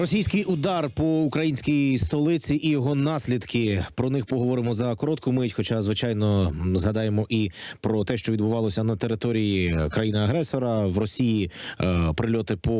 Російський удар по українській столиці і його наслідки. Про них поговоримо за коротку мить. Хоча, звичайно, згадаємо і про те, що відбувалося на території країни-агресора в Росії. е, Прильоти по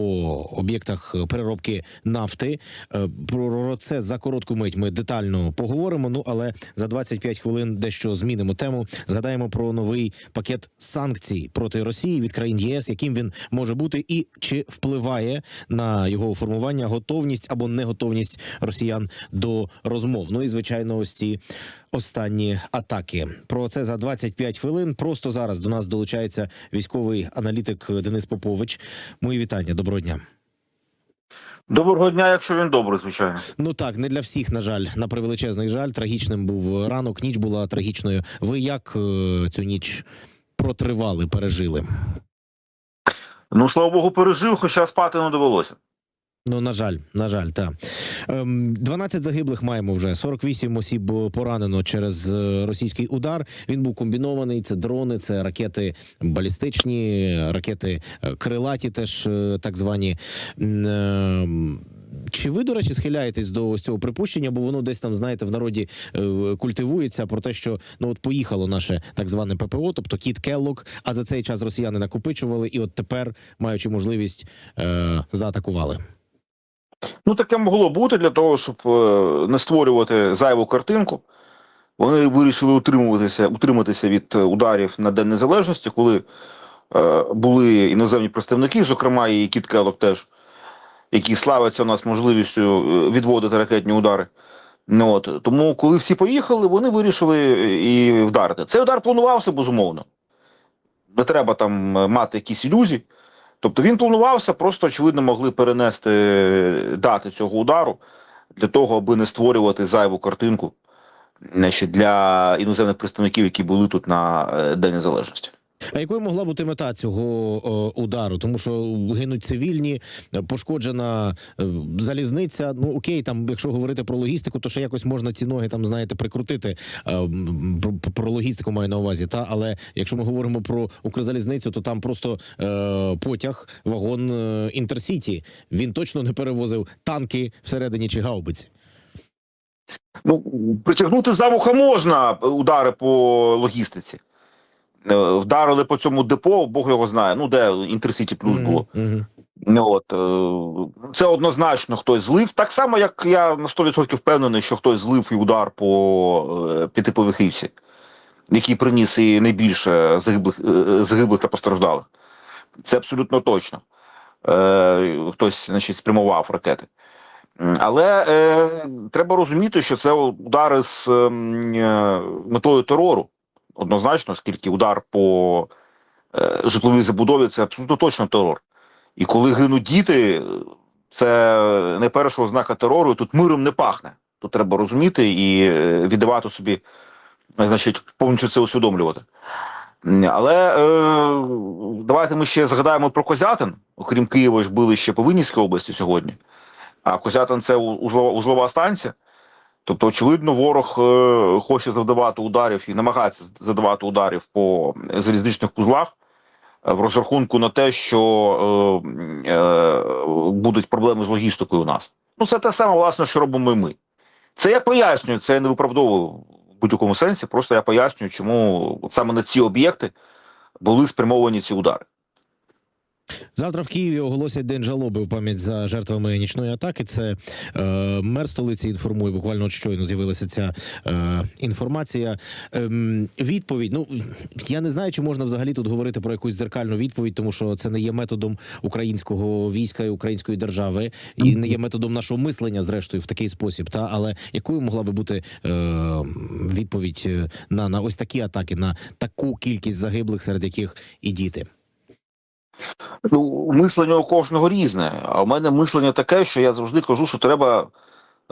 об'єктах переробки нафти. Е, Про це за коротку мить ми детально поговоримо. Ну але за 25 хвилин дещо змінимо тему. Згадаємо про новий пакет санкцій проти Росії від країн ЄС, яким він може бути, і чи впливає на його формування готовність або неготовність росіян до розмов. Ну і звичайно, ось ці останні атаки. Про це за 25 хвилин. Просто зараз до нас долучається військовий аналітик Денис Попович. Мої вітання. Доброго дня. Доброго дня, якщо він добрий, звичайно. Ну так, не для всіх, на жаль, на превеличезний жаль. Трагічним був ранок. Ніч була трагічною. Ви як е, цю ніч протривали, пережили? Ну, слава Богу, пережив, хоча спати не довелося. Ну, на жаль, на жаль, так. Ем, 12 загиблих маємо вже. 48 осіб поранено через е, російський удар. Він був комбінований. Це дрони, це ракети балістичні, ракети е, крилаті, теж е, так звані. Ем, Чи ви, до речі, схиляєтесь до ось цього припущення, бо воно десь там, знаєте, в народі культивується про те, що ну от поїхало наше так зване ППО, тобто Кіт Келлок, а за цей час росіяни накопичували, і от тепер, маючи можливість, заатакували. Ну, таке могло бути для того, щоб е, не створювати зайву картинку. Вони вирішили утримуватися, утриматися від е, ударів на День Незалежності, коли е, були іноземні представники, зокрема і Кіт Келлок теж, які славяться у нас можливістю е, відводити ракетні удари. Ну, от. Тому, коли всі поїхали, вони вирішили і вдарити. Цей удар планувався, безумовно. Не треба там мати якісь ілюзії. Тобто він планувався, просто очевидно могли перенести е, дати цього удару для того, аби не створювати зайву картинку значить, для іноземних представників, які були тут на е, День Незалежності. А якою могла бути мета цього о, удару? Тому що гинуть цивільні, е, пошкоджена е, залізниця. Ну окей, там, якщо говорити про логістику, то ще якось можна ці ноги там, знаєте, прикрутити. Е, Про, про логістику маю на увазі. Та але якщо ми говоримо про Укрзалізницю, то там просто е, потяг, вагон е, інтерсіті. Він точно не перевозив танки всередині чи гаубиці. Ну, притягнути за вуха можна удари по логістиці. Е, Вдарили по цьому депо, Бог його знає. Ну, де Інтерсіті плюс було. Мгм. Ну, от, е, це однозначно хтось злив. Так само, як я на 100% впевнений, що хтось злив і удар по е, п'ятиповерхівці, який приніс і найбільше загиблих, загиблих та постраждалих. Це абсолютно точно. Е, Хтось значить, спрямував ракети. Але е, треба розуміти, що це удари з ем, е, метою терору. Однозначно, оскільки удар по е, житловій забудові це абсолютно точно терор. І коли гинуть діти, це не перша ознака терору, тут миром не пахне. Тут треба розуміти і е, віддавати собі, е, значить, повністю це усвідомлювати. Але е, давайте ми ще згадаємо про Козятин. Окрім Києва ж били ще по Винницькій області сьогодні. А Козятин це узлова, узлова станція. Тобто, очевидно, ворог е, хоче завдавати ударів і намагається задавати ударів по залізничних вузлах е, в розрахунку на те, що е, е, будуть проблеми з логістикою у нас. Ну, це те саме, власне, що робимо і ми. Це я пояснюю, це я не виправдовую в будь-якому сенсі. Просто я пояснюю, чому саме на ці об'єкти були спрямовані ці удари. Завтра в Києві оголосять день жалоби в пам'ять за жертвами нічної атаки. Це е, мер столиці інформує. Буквально от щойно з'явилася ця е, інформація. Ем, відповідь. Ну я не знаю, чи можна взагалі тут говорити про якусь дзеркальну відповідь, тому що це не є методом українського війська і української держави, і не є методом нашого мислення, зрештою, в такий спосіб. Та але якою могла би бути е, відповідь е, на, на ось такі атаки, на таку кількість загиблих, серед яких і діти. Ну, мислення у кожного різне. А у мене мислення таке, що я завжди кажу, що треба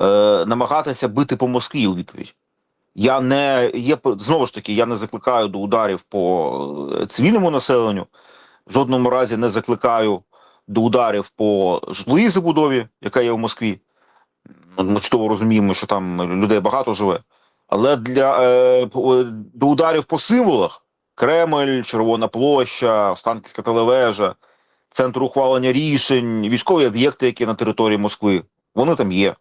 е, намагатися бити по Москві у відповідь. Я не є знову ж таки, я не закликаю до ударів по е, цивільному населенню, в жодному разі не закликаю до ударів по житловій забудові, яка є в Москві. Ми чудово розуміємо, що там людей багато живе. Але для е, до ударів по символах Кремль, Червона площа, Останківська телевежа, центр ухвалення рішень, військові об'єкти, які на території Москви. Вони там є.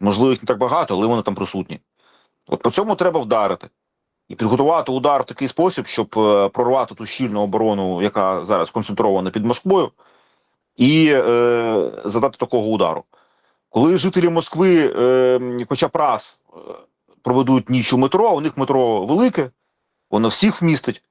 Можливо, їх не так багато, але вони там присутні. От по цьому треба вдарити. І підготувати удар в такий спосіб, щоб е, прорвати ту щільну оборону, яка зараз сконцентрована під Москвою, і е, задати такого удару. Коли жителі Москви, е, хоча б раз е, проведуть ніч у метро, у них метро велике, воно всіх вмістить,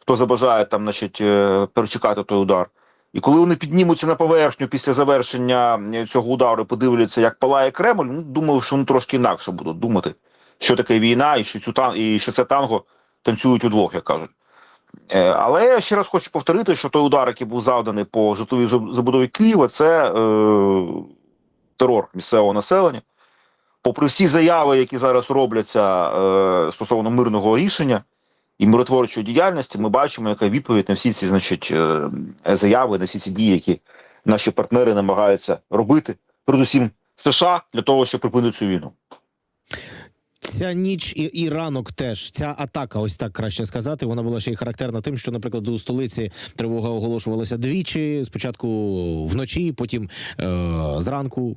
хто забажає там, значить, е, перечекати той удар. І коли вони піднімуться на поверхню після завершення е, цього удару, подивляться, як палає Кремль, ну думаю, що вони трошки інакше будуть думати, що таке війна, і що цю тан... і що це танго танцюють удвох, як кажуть. Е, Але я ще раз хочу повторити, що той удар, який був завданий по житловій забудові Києва, це е, терор місцевого населення. Попри всі заяви, які зараз робляться е, стосовно мирного рішення і миротворчої діяльності, ми бачимо, яка відповідь на всі ці значить, е, заяви, на всі ці дії, які наші партнери намагаються робити, передусім США, для того, щоб припинити цю війну. Ця ніч і, і ранок теж ця атака, ось так краще сказати. Вона була ще й характерна тим, що, наприклад, у столиці тривога оголошувалася двічі. Спочатку вночі, потім е, зранку.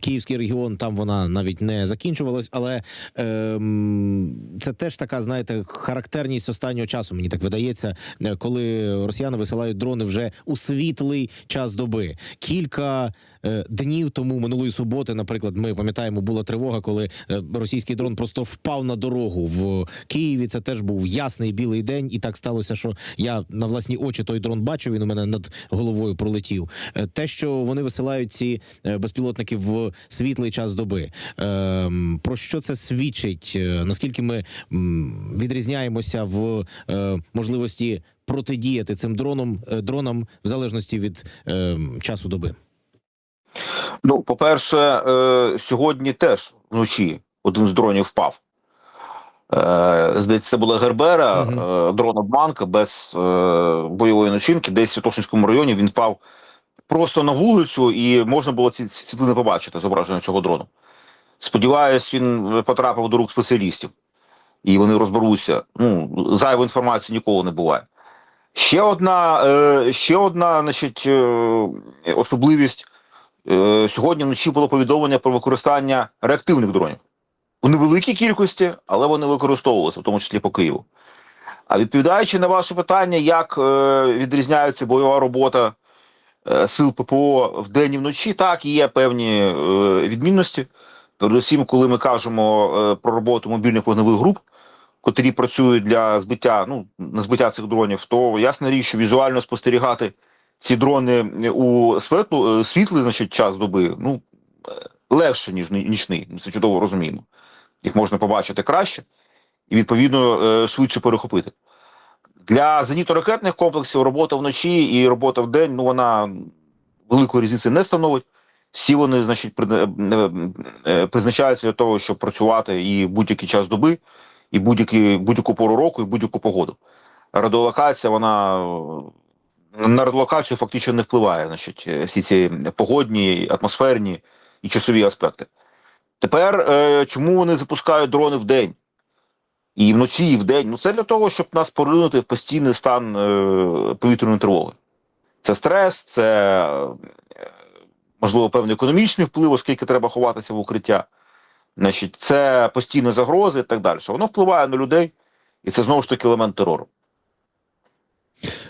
Київський регіон там вона навіть не закінчувалась, але е, це теж така, знаєте, характерність останнього часу. Мені так видається, е, коли росіяни висилають дрони вже у світлий час доби. Кілька днів тому минулої суботи, наприклад, ми пам'ятаємо, була тривога, коли е, російський дрон просто впав на дорогу в Києві. Це теж був ясний білий день, і так сталося, що я на власні очі той дрон бачив. Він у мене над головою пролетів. Е, Те, що вони висилають ці е, безпілотники в світлий час доби. Ем, Про що це свідчить? Е, Наскільки ми відрізняємося в е, можливості протидіяти цим дроном дронам в залежності від е, часу доби? Ну, по-перше, е, сьогодні теж вночі один з дронів впав. Е, здається, це була Гербера, Мгм. е, дрон обманка без бойової начинки. Десь в Святошинському районі він впав просто на вулицю, і можна було ці світлини побачити зображення цього дрону. Сподіваюсь, він потрапив до рук спеціалістів, і вони розберуться. Ну, зайвої інформації ніколи не буває. Ще одна, ще одна значить, особливість. Е, Сьогодні вночі було повідомлення про використання реактивних дронів. У невеликій кількості, але вони використовувалися, в тому числі по Києву. А відповідаючи на ваше питання, як е, відрізняється бойова робота е, сил ППО вдень і вночі, так є певні відмінності. Передусім, коли ми кажемо про роботу мобільних вогневих груп, котрі працюють для збиття, ну, на збиття цих дронів, то ясна річ, що візуально спостерігати ці дрони у світлу, е, світлий значить, час доби ну, е, легше, ніж нічний. Ми це чудово розуміємо. Їх можна побачити краще і, відповідно, е, швидше перехопити. Для зенітно-ракетних комплексів робота вночі і робота вдень, ну, вона великої різниці не становить. Всі вони, значить, призна- е, е, призначаються для того, щоб працювати і будь-який час доби, і будь-яку пору року, і будь-яку погоду. Радіолокація, вона е, на радіолокацію фактично не впливає, значить, е, всі ці погодні, атмосферні і часові аспекти. Тепер е, чому вони запускають дрони в день? І вночі, і вдень? Ну це для того, щоб нас поринути в постійний стан е, повітряної тривоги. Це стрес, це е, можливо певний економічний вплив, оскільки треба ховатися в укриття. Значить, це постійні загрози і так далі. Воно впливає на людей, і це знову ж таки елемент терору.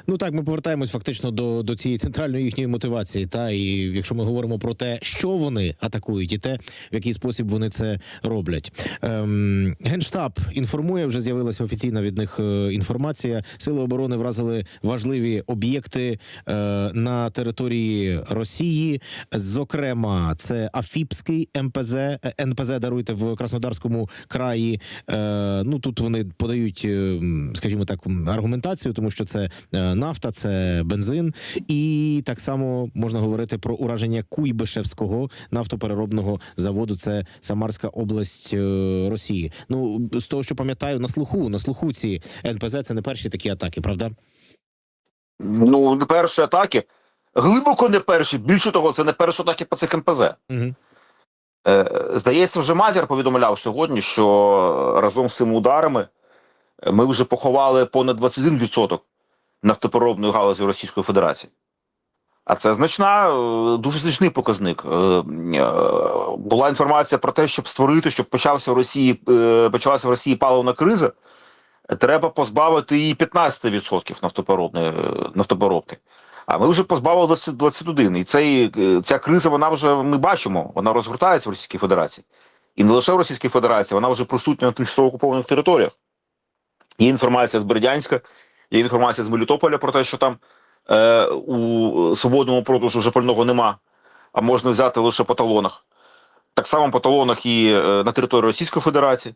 Ну так, ми повертаємось фактично до, до цієї центральної їхньої мотивації. Та і якщо ми говоримо про те, що вони атакують, і те, в який спосіб вони це роблять. Ем, Генштаб інформує, вже з'явилася офіційна від них е, інформація. Сили оборони вразили важливі об'єкти е, на території Росії. Зокрема, це Афіпський МПЗ, е, НПЗ даруйте в Краснодарському краї. Е, ну тут вони подають, е, скажімо так, аргументацію, тому що це нафта, це бензин, і так само можна говорити про ураження Куйбишевського нафтопереробного заводу. Це Самарська область е, Росії. Ну з того, що пам'ятаю, на слуху на слуху ці НПЗ це не перші такі атаки, правда? Ну, не перші атаки. Глибоко не перші. Більше того, це не перші атаки по цих МПЗ. Угу. Е, Здається, вже матір повідомляв сьогодні, що разом з цими ударами ми вже поховали понад 21% нафтопереробної галузі Російської Федерації. А це значна, е, дуже значний показник. Е, е, Була інформація про те, щоб створити, щоб почався в Росії, почалася в Росії паливна криза. Треба позбавити її 15% нафтопереробної е, нафтопереробки. А ми вже позбавили 20 21. І цей, ця криза, вона вже ми бачимо, вона розгортається в Російській Федерації. І не лише в Російській Федерації, вона вже присутня на тимчасово окупованих територіях. Є інформація з Бердянська, є інформація з Мелітополя про те, що там е, у свободному продажу вже пального нема, а можна взяти лише по талонах. Так само по талонах і е, на території Російської Федерації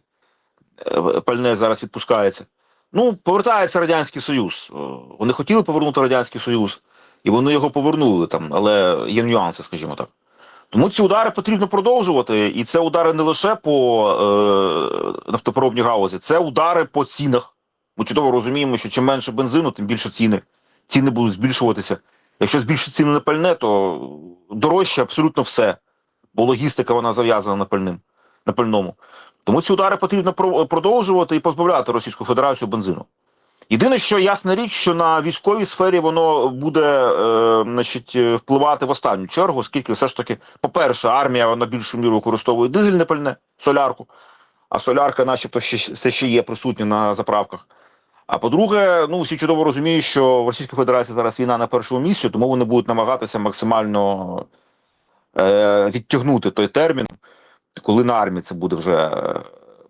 е, пальне зараз відпускається. Ну, повертається Радянський Союз. Е, Вони хотіли повернути Радянський Союз, і вони його повернули там, але є нюанси, скажімо так. Тому ці удари потрібно продовжувати, і це удари не лише по е, нафтопереробній галузі, це удари по цінах. Ми чудово розуміємо, що чим менше бензину, тим більше ціни. Ціни будуть збільшуватися. Якщо збільшить ціни на пальне, то дорожче абсолютно все. Бо логістика вона зав'язана на пальним, на пальному. Тому ці удари потрібно продовжувати і позбавляти Російську Федерацію бензину. Єдине, що ясна річ, що на військовій сфері воно буде е, значить, впливати в останню чергу, оскільки все ж таки, по-перше, армія вона більшу міру використовує дизельне пальне, солярку, а солярка, начебто, ще, все ще є присутня на заправках. А по-друге, ну всі чудово розуміють, що в Російській Федерації зараз війна на першому місці, тому вони будуть намагатися максимально е, відтягнути той термін, коли на армії це буде вже е,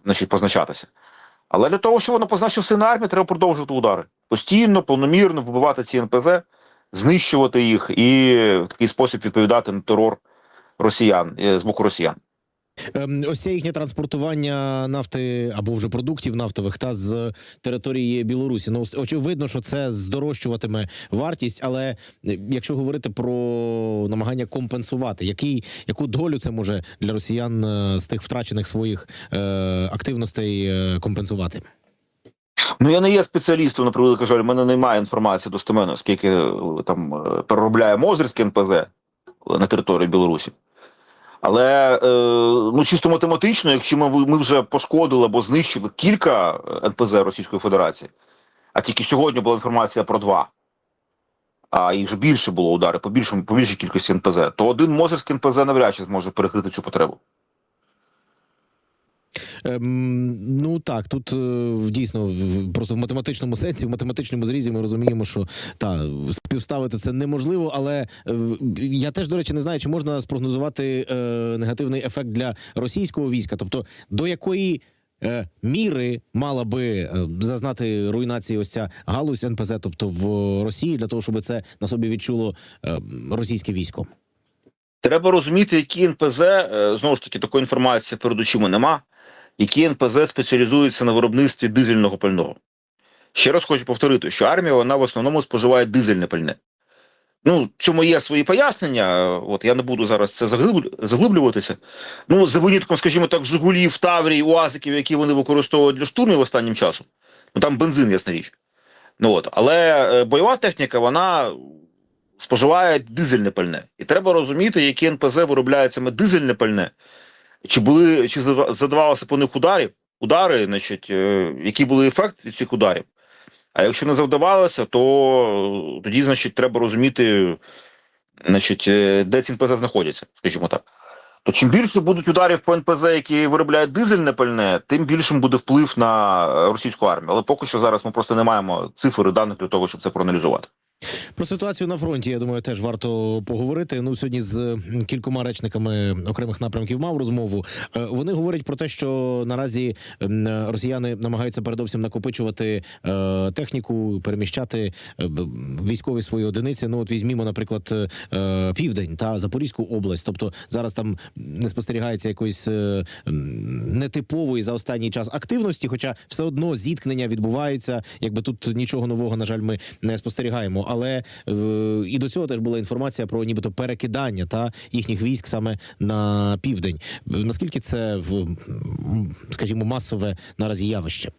значить, позначатися. Але для того, щоб воно позначився на армії, треба продовжувати удари. Постійно, повномірно вбивати ці НПЗ, знищувати їх і в такий спосіб відповідати на терор росіян е, з боку росіян. Ем, Ось це їхнє транспортування нафти або вже продуктів нафтових та з території Білорусі. Ну очевидно, що це здорожчуватиме вартість. Але е, якщо говорити про намагання компенсувати, який яку долю це може для росіян е, з тих втрачених своїх е, активностей е, компенсувати? Ну я не є спеціалістом, на превеликий жаль, в мене немає інформації достеменно, скільки там переробляє Мозерське НПЗ на території Білорусі. Але е, ну чисто математично, якщо ми, ми вже пошкодили або знищили кілька е, НПЗ Російської Федерації, а тільки сьогодні була інформація про два, а їх ж більше було удари по більшому по більшій кількості НПЗ, то один Мозерський НПЗ навряд чи зможе перекрити цю потребу. Ем, ну так, тут е, дійсно просто в математичному сенсі, в математичному зрізі ми розуміємо, що та співставити це неможливо. Але е, я теж, до речі, не знаю, чи можна спрогнозувати е, негативний ефект для російського війська, тобто до якої. е, Міри мала би зазнати руйнації ось ця галузь НПЗ, тобто в Росії, для того, щоб це на собі відчуло російське військо. Треба розуміти, які НПЗ, знову ж таки, такої інформації перед очима нема, які НПЗ спеціалізуються на виробництві дизельного пального. Ще раз хочу повторити, що армія вона в основному споживає дизельне пальне. Ну, цьому є свої пояснення. От я не буду зараз це заглиблюватися. Ну, за винятком, скажімо так, Жигулів, Таврій, Уазиків, які вони використовують для штурмів останнім часом. Ну там бензин, ясна річ. Ну от, але е, бойова техніка, вона споживає дизельне пальне. І треба розуміти, які НПЗ виробляють саме дизельне пальне, чи були, чи зада- задавалося по них ударів, удари, значить, е, які були ефект від цих ударів. А якщо не завдавалося, то е, тоді, значить, треба розуміти, значить, е, де ці НПЗ знаходяться, скажімо так. То чим більше будуть ударів по НПЗ, які виробляють дизельне пальне, тим більшим буде вплив на російську армію. Але поки що зараз ми просто не маємо цифр і даних для того, щоб це проаналізувати. Про ситуацію на фронті, я думаю, теж варто поговорити. Ну, сьогодні з кількома речниками окремих напрямків мав розмову. Е, Вони говорять про те, що наразі росіяни намагаються передовсім накопичувати е, техніку, переміщати е, військові свої одиниці. Ну, от візьмімо, наприклад, південь та Запорізьку область. Тобто зараз там не спостерігається якоїсь нетипової за останній час активності, хоча все одно зіткнення відбуваються. Якби тут нічого нового, на жаль, ми не спостерігаємо. Але е, і до цього теж була інформація про нібито перекидання та їхніх військ саме на південь. Наскільки це в скажімо масове наразі явище?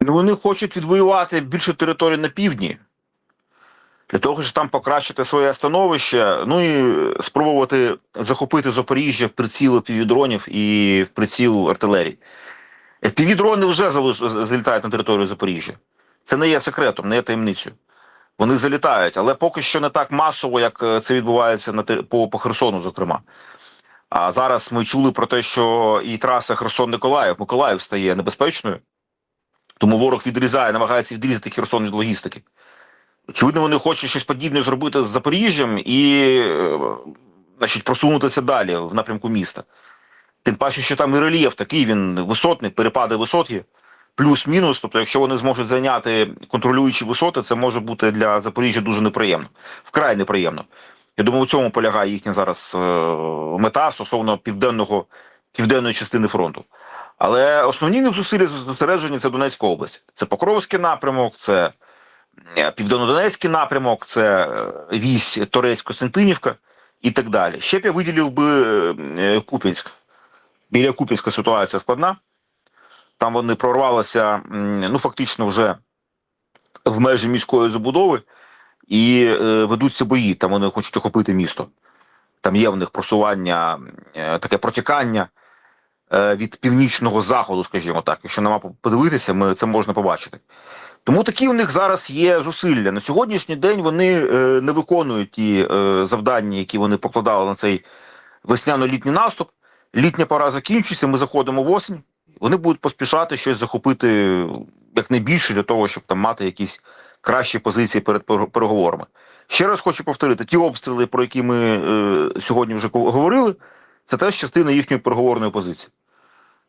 Ну, вони хочуть відвоювати більше території на півдні, для того, щоб там покращити своє становище, ну і спробувати захопити Запоріжжя в приціл півдронів і в приціл артилерії. FPV-дрони вже залітають на територію Запоріжжя. Це не є секретом, не є таємницею. Вони залітають, але поки що не так масово, як е, це відбувається на по, по Херсону, зокрема. А зараз ми чули про те, що і траса Херсон-Николаїв, Миколаїв стає небезпечною, тому ворог відрізає, намагається відрізати Херсон від логістики. Очевидно, вони хочуть щось подібне зробити з Запоріжжям і е, значить, просунутися далі в напрямку міста. Тим паче, що там і рельєф такий, він висотний, перепади висот є, плюс-мінус. Тобто, якщо вони зможуть зайняти контролюючі висоти, це може бути для Запоріжжя дуже неприємно, вкрай неприємно. Я думаю, у цьому полягає їхня зараз е, мета стосовно південного, південної частини фронту. Але основні їх зусилля зосереджені це Донецька область. Це Покровський напрямок, це е, Південнодонецький напрямок, це е, вісь Торецько-Сентинівка і так далі. Ще б я виділив би Куп'янськ. Біля Куп'янська ситуація складна. Там вони прорвалися ну, фактично вже в межі міської забудови і е, ведуться бої. Там вони хочуть охопити місто. Там є в них просування, е, таке протікання е, від північного заходу, скажімо так. Якщо на мапу подивитися, ми це можна побачити. Тому такі у них зараз є зусилля. На сьогоднішній день вони е, не виконують ті е, завдання, які вони покладали на цей весняно-літній наступ. Літня пора закінчується, ми заходимо в осінь. Вони будуть поспішати щось захопити якнайбільше для того, щоб там мати якісь кращі позиції перед переговорами. Ще раз хочу повторити: ті обстріли, про які ми е, сьогодні вже говорили, це теж частина їхньої переговорної позиції.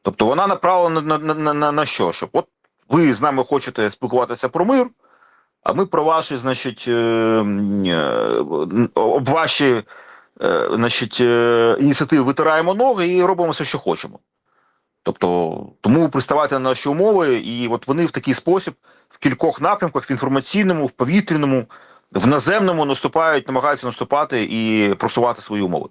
Тобто вона направлена на, на, на, на, на що? Щоб от ви з нами хочете спілкуватися про мир, а ми про ваші, значить, е, е, об ваші е, значить, ініціативи витираємо ноги і робимо все, що хочемо. Тобто, тому приставайте на наші умови, і от вони в такий спосіб в кількох напрямках: в інформаційному, в повітряному, в наземному наступають, намагаються наступати і просувати свої умови.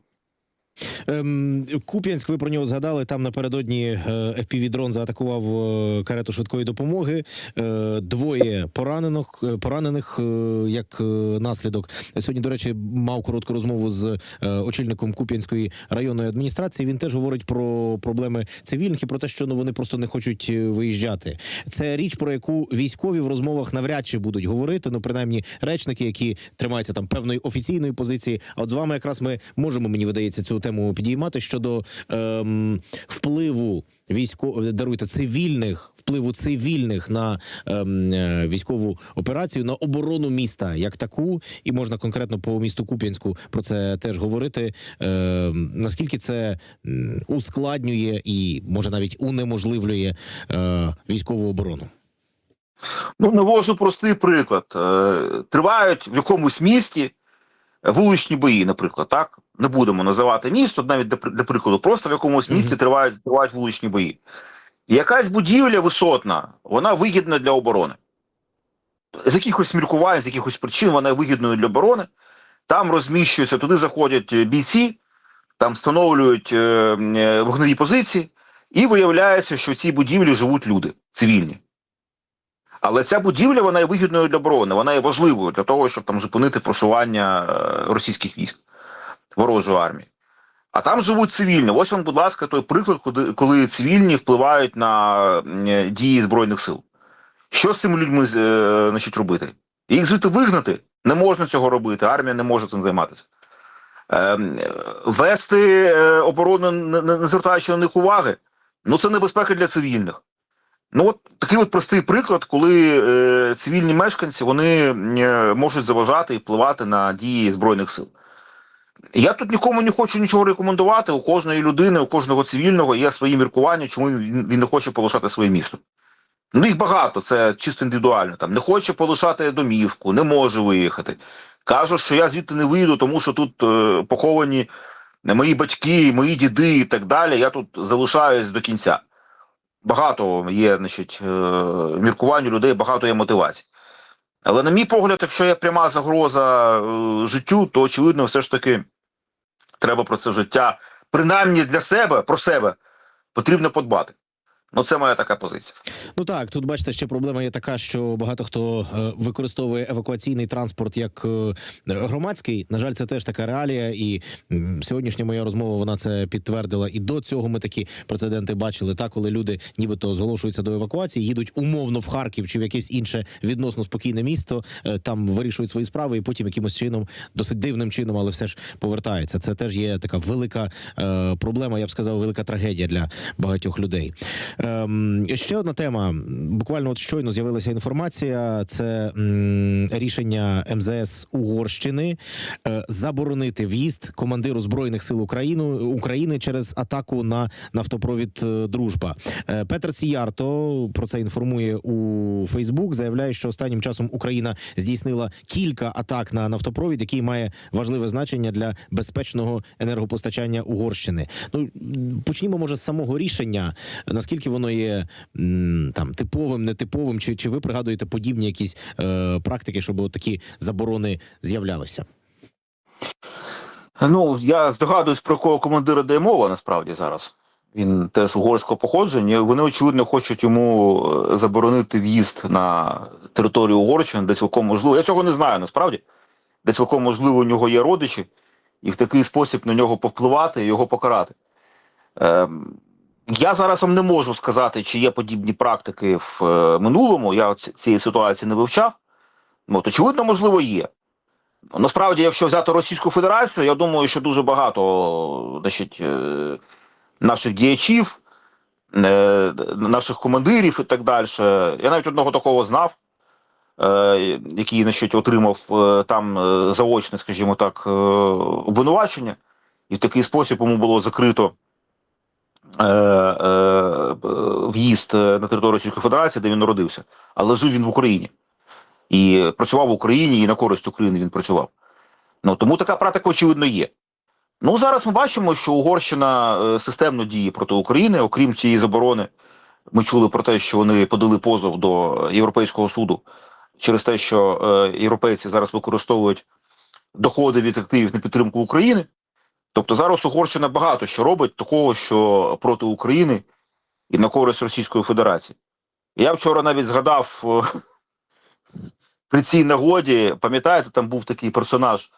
Ем, Куп'янськ, ви про нього згадали. Там напередодні е, FPV-дрон заатакував е, карету швидкої допомоги. Е, Двоє поранених, е, поранених як наслідок. Сьогодні, до речі, мав коротку розмову з очільником Куп'янської районної адміністрації. Він теж говорить про проблеми цивільних і про те, що ну вони просто не хочуть виїжджати. Це річ, про яку військові в розмовах навряд чи будуть говорити. Ну, принаймні, речники, які тримаються там певної офіційної позиції. А от з вами якраз ми можемо, мені видається, цю тему підіймати щодо ем, впливу військо даруйте цивільних впливу цивільних на ем, е, військову операцію на оборону міста як таку, і можна конкретно по місту Куп'янську про це теж говорити. Ем, наскільки це ускладнює і може навіть унеможливлює е, військову оборону? Ну, навожу простий приклад. Е, Тривають в якомусь місті вуличні бої, наприклад, так? Не будемо називати місто, навіть для, для прикладу, просто в якомусь місті тривають, тривають вуличні бої. Якась будівля висотна, вона вигідна для оборони. З якихось міркувань, з якихось причин вона вигідною для оборони. Там розміщуються, туди заходять е, бійці, там встановлюють е, е, вогневі позиції, і виявляється, що в цій будівлі живуть люди цивільні. Але ця будівля вона є вигідною для оборони, вона є важливою для того, щоб там зупинити просування е, російських військ ворожої армії. А там живуть цивільні. Ось вам, будь ласка, той приклад, коли, цивільні впливають на е, дії Збройних сил. Що з цими людьми е, значить, робити? Їх звідти вигнати? Не можна цього робити, армія не може цим займатися. Е, вести оборону, не звертаючи на них уваги, ну це небезпека для цивільних. Ну от такий от простий приклад, коли е, цивільні мешканці вони е, можуть заважати і впливати на дії збройних сил. Я тут нікому не хочу нічого рекомендувати. У кожної людини, у кожного цивільного є свої міркування, чому він, він не хоче полишати своє місто. Ну їх багато, це чисто індивідуально. Там не хоче полишати домівку, не може виїхати. Каже, що я звідти не вийду, тому що тут е, поховані мої батьки, мої діди і так далі. Я тут залишаюсь до кінця. Багато є, значить, е, міркувань у людей, багато є мотивацій. Але, на мій погляд, якщо є пряма загроза е, життю, то очевидно, все ж таки треба про це життя, принаймні для себе, про себе, потрібно подбати. Ну, це моя така позиція. Ну так, тут бачите, ще проблема є така, що багато хто е, використовує евакуаційний транспорт як е, громадський. На жаль, це теж така реалія. І сьогоднішня моя розмова вона це підтвердила. І до цього ми такі прецеденти бачили. Та коли люди нібито зголошуються до евакуації, їдуть умовно в Харків чи в якесь інше відносно спокійне місто, е, там вирішують свої справи, і потім якимось чином, досить дивним чином, але все ж повертаються. Це теж є така велика проблема. Я б сказав, велика трагедія для багатьох людей. Ем, ще одна тема. Буквально от щойно з'явилася інформація. Це м, рішення МЗС Угорщини е, заборонити в'їзд командиру збройних сил України України через атаку на нафтопровід е, Дружба. Е, Петер Сіярто про це інформує у Фейсбук. Заявляє, що останнім часом Україна здійснила кілька атак на нафтопровід, який має важливе значення для безпечного енергопостачання Угорщини. Ну почнімо може з самого рішення. Наскільки воно є там типовим, нетиповим, чи, чи ви пригадуєте подібні якісь е, практики, щоб такі заборони з'являлися? Ну, я здогадуюсь, про кого командира де мова насправді зараз. Він теж угорського походження. Вони, очевидно, хочуть йому е, заборонити в'їзд на територію Угорщини, де цілком можливо. Я цього не знаю насправді, де цілком можливо у нього є родичі, і в такий спосіб на нього повпливати і його покарати. Ем, я зараз вам не можу сказати, чи є подібні практики в е, минулому. Я цієї ситуації не вивчав. Ну, От, очевидно, можливо, є. Насправді, якщо взяти Російську Федерацію, я думаю, що дуже багато значить, е, наших діячів, е, наших командирів і так далі. Я навіть одного такого знав, який значить, отримав там заочне, скажімо так, обвинувачення, і в такий спосіб йому було закрито в'їзд на територію Російської Федерації, де він народився. Але жив він в Україні. І працював в Україні, і на користь України він працював. Ну тому така практика, очевидно, є. Ну зараз ми бачимо, що Угорщина е, системно діє проти України, окрім цієї заборони. Ми чули про те, що вони подали позов до Європейського суду через те, що е, європейці зараз використовують доходи від активів на підтримку України. Тобто зараз Угорщина багато що робить такого, що проти України і на користь Російської Федерації. Я вчора навіть згадав е, при цій нагоді, пам'ятаєте, там був такий персонаж,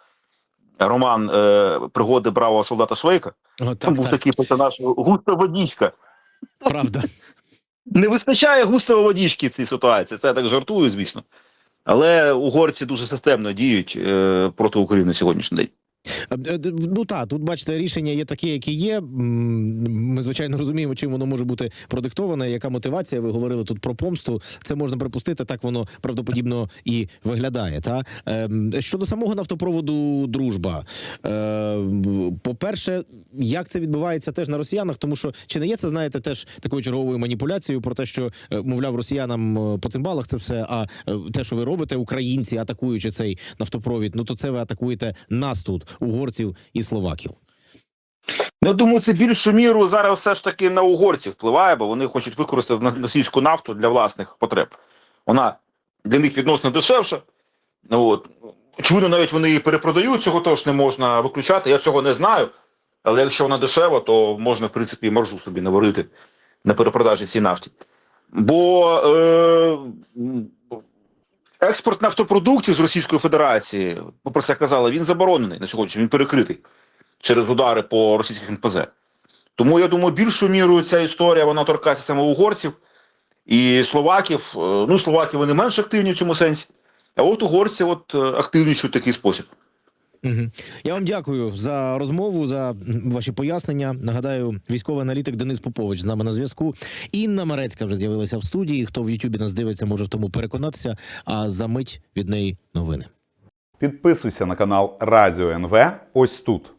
роман е, Пригоди бравого солдата Швейка. О, Там був так, такий персонаж густа водічка. правда. Не вистачає густої водічки в цій ситуації. Це я так жартую, звісно. Але угорці дуже системно діють е, проти України сьогоднішній день. Е, е, Ну так, тут бачите, рішення є таке, яке є. Ми звичайно розуміємо, чим воно може бути продиктоване. Яка мотивація? Ви говорили тут про помсту. Це можна припустити. Так воно правдоподібно і виглядає. Та Ем, щодо самого нафтопроводу, дружба. Е, По-перше, як це відбувається теж на росіянах, тому що чи не є це, знаєте, теж такою черговою маніпуляцією про те, що мовляв росіянам по цимбалах це все. А те, що ви робите, українці, атакуючи цей нафтопровід, ну то це ви атакуєте нас тут, угорців і словаків. Ну, думаю, це більшу міру зараз все ж таки на угорців впливає, бо вони хочуть використати російську нафту для власних потреб. Вона для них відносно дешевша. Ну, от. Очевидно, навіть вони її перепродають, цього теж не можна виключати. Я цього не знаю. Але якщо вона дешева, то можна, в принципі, і маржу собі наварити на перепродажі цій нафті. Бо е, експорт нафтопродуктів з Російської Федерації, ми про це казали, він заборонений на сьогодні, він перекритий через удари по російських НПЗ. Тому я думаю, більшою мірою ця історія вона торкається саме угорців і словаків. Е, Ну, словаки вони менш активні в цьому сенсі. А от угорці от е, в такий спосіб. Я вам дякую за розмову, за ваші пояснення. Нагадаю, військовий аналітик Денис Попович з нами на зв'язку. Інна Марецька вже з'явилася в студії. Хто в Ютубі нас дивиться, може в тому переконатися. А за мить від неї новини. Підписуйся на канал Радіо НВ ось тут.